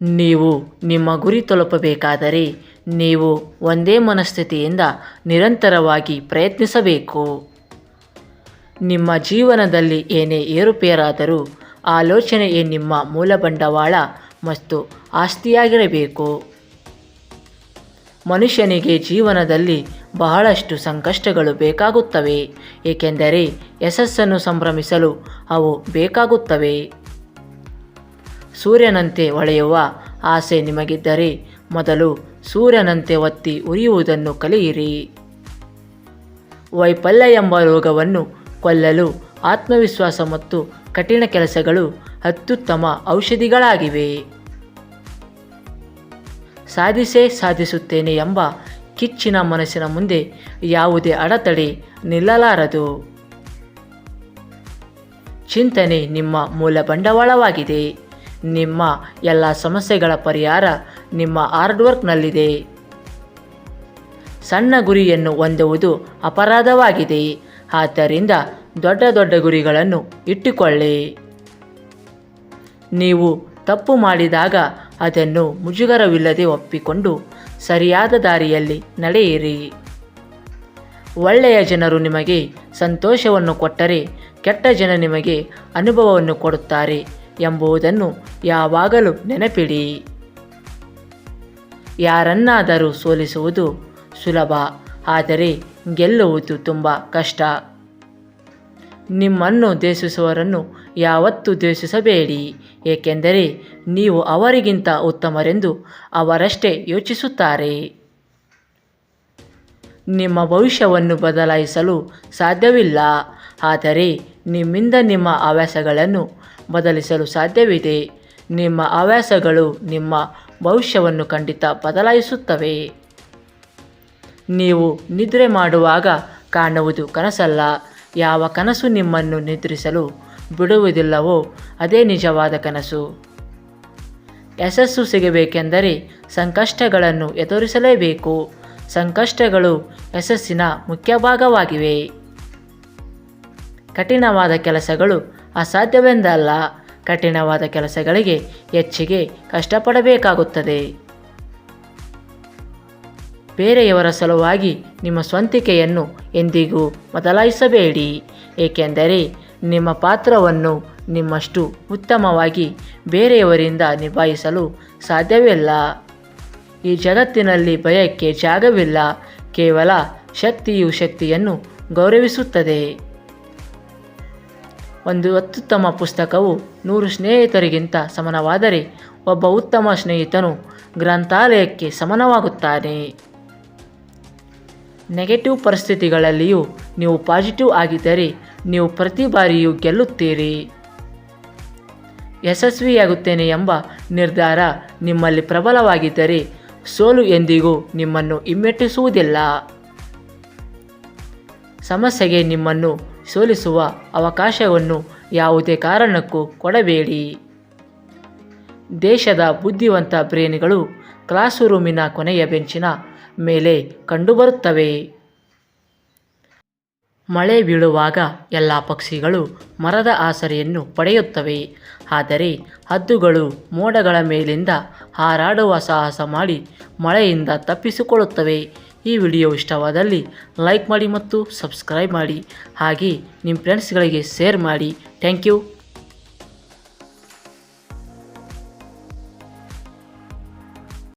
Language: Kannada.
ನೀವು ನಿಮ್ಮ ಗುರಿ ತಲುಪಬೇಕಾದರೆ ನೀವು ಒಂದೇ ಮನಸ್ಥಿತಿಯಿಂದ ನಿರಂತರವಾಗಿ ಪ್ರಯತ್ನಿಸಬೇಕು. ನಿಮ್ಮ ಜೀವನದಲ್ಲಿ ಏನೇ ಏರುಪೇರಾದರೂ ಆಲೋಚನೆಯೇ ನಿಮ್ಮ ಮೂಲ ಬಂಡವಾಳ ಮತ್ತು ಆಸ್ತಿಯಾಗಿರಬೇಕು. ಮನುಷ್ಯನಿಗೆ ಜೀವನದಲ್ಲಿ ಬಹಳಷ್ಟು ಸಂಕಷ್ಟಗಳು ಬೇಕಾಗುತ್ತವೆ, ಏಕೆಂದರೆ ಯಶಸ್ಸನ್ನು ಸಂಭ್ರಮಿಸಲು ಅವು ಬೇಕಾಗುತ್ತವೆ. ಸೂರ್ಯನಂತೆ ಹೊಳೆಯುವ ಆಸೆ ನಿಮಗಿದ್ದರೆ ಮೊದಲು ಸೂರ್ಯನಂತೆ ಒತ್ತಿ ಉರಿಯುವುದನ್ನು ಕಲಿಯಿರಿ. ವೈಫಲ್ಯ ಎಂಬ ರೋಗವನ್ನು ಕೊಲ್ಲಲು ಆತ್ಮವಿಶ್ವಾಸ ಮತ್ತು ಕಠಿಣ ಕೆಲಸಗಳು ಅತ್ಯುತ್ತಮ ಔಷಧಿಗಳಾಗಿವೆ. ಸಾಧಿಸೇ ಸಾಧಿಸುತ್ತೇನೆ ಎಂಬ ಕಿಚ್ಚಿನ ಮನಸ್ಸಿನ ಮುಂದೆ ಯಾವುದೇ ಅಡೆತಡೆ ನಿಲ್ಲಲಾರದು. ಚಿಂತನೆ ನಿಮ್ಮ ಮೂಲ ಬಂಡವಾಳವಾಗಿದೆ. ನಿಮ್ಮ ಎಲ್ಲ ಸಮಸ್ಯೆಗಳ ಪರಿಹಾರ ನಿಮ್ಮ ಹಾರ್ಡ್ವರ್ಕ್ನಲ್ಲಿದೆ ಸಣ್ಣ ಗುರಿಯನ್ನು ಹೊಂದುವುದು ಅಪರಾಧವಾಗಿದೆ. ಆದ್ದರಿಂದ ದೊಡ್ಡ ದೊಡ್ಡ ಗುರಿಗಳನ್ನು ಇಟ್ಟುಕೊಳ್ಳಿ. ನೀವು ತಪ್ಪು ಮಾಡಿದಾಗ ಅದನ್ನು ಮುಜುಗರವಿಲ್ಲದೆ ಒಪ್ಪಿಕೊಂಡು ಸರಿಯಾದ ದಾರಿಯಲ್ಲಿ ನಡೆಯಿರಿ. ಒಳ್ಳೆಯ ಜನರು ನಿಮಗೆ ಸಂತೋಷವನ್ನು ಕೊಟ್ಟರೆ ಕೆಟ್ಟ ಜನ ನಿಮಗೆ ಅನುಭವವನ್ನು ಕೊಡುತ್ತಾರೆ. ಎಂಬುದನ್ನು ಯಾವಾಗಲೂ ನೆನಪಿಡಿ. ಯಾರನ್ನಾದರೂ ಸೋಲಿಸುವುದು ಸುಲಭ, ಆದರೆ ಗೆಲ್ಲುವುದು ತುಂಬ ಕಷ್ಟ. ನಿಮ್ಮನ್ನು ದ್ವೇಷಿಸುವವರನ್ನು ಯಾವತ್ತೂ ದ್ವೇಷಿಸಬೇಡಿ, ಏಕೆಂದರೆ ನೀವು ಅವರಿಗಿಂತ ಉತ್ತಮರೆಂದು ಅವರಷ್ಟೇ ಯೋಚಿಸುತ್ತಾರೆ. ನಿಮ್ಮ ಭವಿಷ್ಯವನ್ನು ಬದಲಾಯಿಸಲು ಸಾಧ್ಯವಿಲ್ಲ, ಆದರೆ ನಿಮ್ಮಿಂದ ನಿಮ್ಮ ಹವ್ಯಾಸಗಳನ್ನು ಬದಲಿಸಲು ಸಾಧ್ಯವಿದೆ. ನಿಮ್ಮ ಹವ್ಯಾಸಗಳು ನಿಮ್ಮ ಭವಿಷ್ಯವನ್ನು ಖಂಡಿತ ಬದಲಾಯಿಸುತ್ತವೆ. ನೀವು ನಿದ್ರೆ ಮಾಡುವಾಗ ಕಾಣುವುದು ಕನಸಲ್ಲ. ಯಾವ ಕನಸು ನಿಮ್ಮನ್ನು ನಿದ್ರಿಸಲು ಬಿಡುವುದಿಲ್ಲವೋ ಅದೇ ನಿಜವಾದ ಕನಸು. ಯಶಸ್ಸು ಸಿಗಬೇಕೆಂದರೆ ಸಂಕಷ್ಟಗಳನ್ನು ಎದುರಿಸಲೇಬೇಕು. ಸಂಕಷ್ಟಗಳು ಯಶಸ್ಸಿನ ಮುಖ್ಯ ಭಾಗವಾಗಿವೆ. ಕಠಿಣವಾದ ಕೆಲಸಗಳು ಅಸಾಧ್ಯವೆಂದಲ್ಲ, ಕಠಿಣವಾದ ಕೆಲಸಗಳಿಗೆ ಹೆಚ್ಚಿಗೆ ಕಷ್ಟಪಡಬೇಕಾಗುತ್ತದೆ. ಬೇರೆಯವರ ಸಲುವಾಗಿ ನಿಮ್ಮ ಸ್ವಂತಿಕೆಯನ್ನು ಎಂದಿಗೂ ಬದಲಾಯಿಸಬೇಡಿ, ಏಕೆಂದರೆ ನಿಮ್ಮ ಪಾತ್ರವನ್ನು ನಿಮ್ಮಷ್ಟು ಉತ್ತಮವಾಗಿ ಬೇರೆಯವರಿಂದ ನಿಭಾಯಿಸಲು ಸಾಧ್ಯವಿಲ್ಲ. ಈ ಜಗತ್ತಿನಲ್ಲಿ ಭಯಕ್ಕೆ ಜಾಗವಿಲ್ಲ, ಕೇವಲ ಶಕ್ತಿಯು ಶಕ್ತಿಯನ್ನು ಗೌರವಿಸುತ್ತದೆ. ಒಂದು ಅತ್ಯುತ್ತಮ ಪುಸ್ತಕವು ನೂರು ಸ್ನೇಹಿತರಿಗಿಂತ ಸಮನವಾದರೆ ಒಬ್ಬ ಉತ್ತಮ ಸ್ನೇಹಿತನು ಗ್ರಂಥಾಲಯಕ್ಕೆ ಸಮನವಾಗುತ್ತಾನೆ. ನೆಗೆಟಿವ್ ಪರಿಸ್ಥಿತಿಗಳಲ್ಲಿಯೂ ನೀವು ಪಾಸಿಟಿವ್ ಆಗಿದ್ದರೆ ನೀವು ಪ್ರತಿ ಬಾರಿಯೂ ಗೆಲ್ಲುತ್ತೀರಿ. ಯಶಸ್ವಿಯಾಗುತ್ತೇನೆ ಎಂಬ ನಿರ್ಧಾರ ನಿಮ್ಮಲ್ಲಿ ಪ್ರಬಲವಾಗಿದ್ದರೆ ಸೋಲು ಎಂದಿಗೂ ನಿಮ್ಮನ್ನು ಹಿಮ್ಮೆಟ್ಟಿಸುವುದಿಲ್ಲ. ಸಮಸ್ಯೆಗೆ ನಿಮ್ಮನ್ನು ಸೋಲಿಸುವ ಅವಕಾಶವನ್ನು ಯಾವುದೇ ಕಾರಣಕ್ಕೂ ಕೊಡಬೇಡಿ. ದೇಶದ ಬುದ್ಧಿವಂತ ಬ್ರೇನ್ಗಳು ಕ್ಲಾಸ್ ರೂಮಿನ ಕೊನೆಯ ಬೆಂಚಿನ ಮೇಲೆ ಕಂಡುಬರುತ್ತವೆ. ಮಳೆ ಬೀಳುವಾಗ ಎಲ್ಲ ಪಕ್ಷಿಗಳು ಮರದ ಆಸರೆಯನ್ನು ಪಡೆಯುತ್ತವೆ. ಆದರೆ ಹದ್ದುಗಳು ಮೋಡಗಳ ಮೇಲಿಂದ ಹಾರಾಡುವ ಸಾಹಸ ಮಾಡಿ ಮಳೆಯಿಂದ ತಪ್ಪಿಸಿಕೊಳ್ಳುತ್ತವೆ. ಈ ವಿಡಿಯೋ ಇಷ್ಟವಾದಲ್ಲಿ ಲೈಕ್ ಮಾಡಿ ಮತ್ತು ಸಬ್ಸ್ಕ್ರೈಬ್ ಮಾಡಿ. ಹಾಗೆ ನಿಮ್ಮ ಫ್ರೆಂಡ್ಸ್ಗಳಿಗೆ ಶೇರ್ ಮಾಡಿ. Thank you